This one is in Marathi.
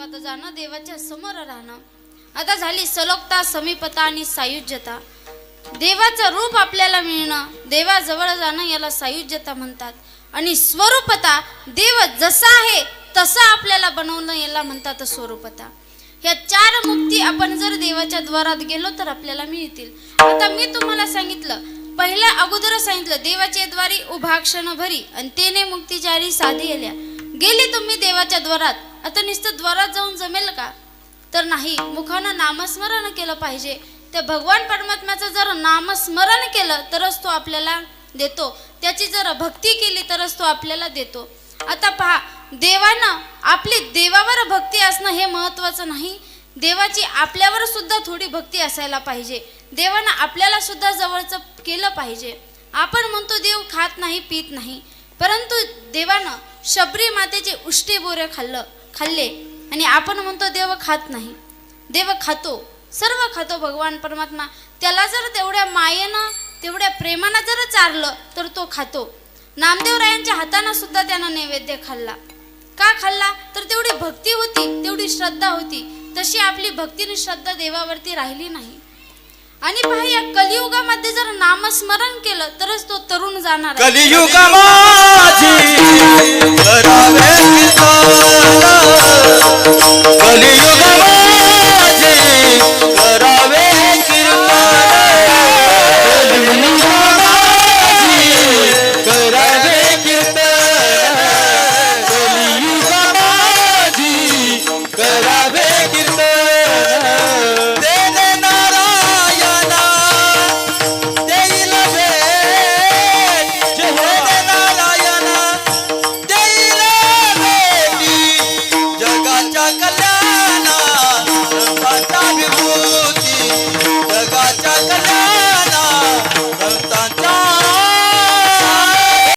लोकात जाणं देवाच्या समोर राहणं. आता झाली सलोकता समीपता आणि सायुज्यता. देवाचं रूप आपल्याला मिळणं देवाजवळ जाणं याला सायुज्यता म्हणतात. आणि स्वरूपता देव जसा आहे तसा आपल्याला बनवणं याला म्हणतात स्वरूपता. ह्या चार मुक्ती आपण जर देवाच्या द्वारात गेलो तर आपल्याला मिळतील. आता मी तुम्हाला सांगितलं पहिल्या अगोदर सांगितलं देवाचे द्वारी उभा क्षण भरी आणि तेने मुक्ती जारी साधी येल्या गेली तुम्ही देवाच्या द्वारात आता नुसतं द्वारात जाऊन जमेल का? तर नाही मुखानं नामस्मरण केलं पाहिजे. त्या भगवान परमात्म्याचं जर नामस्मरण केलं तरच तो आपल्याला देतो. त्याची जर भक्ती केली तरच तो आपल्याला देतो. आता पहा देवानं आपली देवावर भक्ती असणं हे महत्वाचं नाही. देवाची आपल्यावर सुद्धा थोडी भक्ती असायला पाहिजे. देवानं आपल्याला सुद्धा जवळचं केलं पाहिजे. आपण म्हणतो देव खात नाही पित नाही. परंतु देवानं शबरी मातेचे उष्टी बोरे खाल्लं. खाल्ले. आणि आपण म्हणतो देव खात नाही. देव खातो. सर्व खातो भगवान परमात्मा. त्याला जर तेवढ्या मायेनं तेवढ्या प्रेमानं जर चारलं तर तो खातो. नामदेवरायांच्या हातानं सुद्धा त्यानं नैवेद्य खाल्ला. का खाल्ला? तर तेवढी भक्ती होती तेवढी श्रद्धा होती. तशी आपली भक्ती आणि श्रद्धा देवावरती राहिली नाही. आणि पहा या कलियुगामध्ये जर नामस्मरण केलं तरच तो तरुण जाणार आहे. करावे Vale,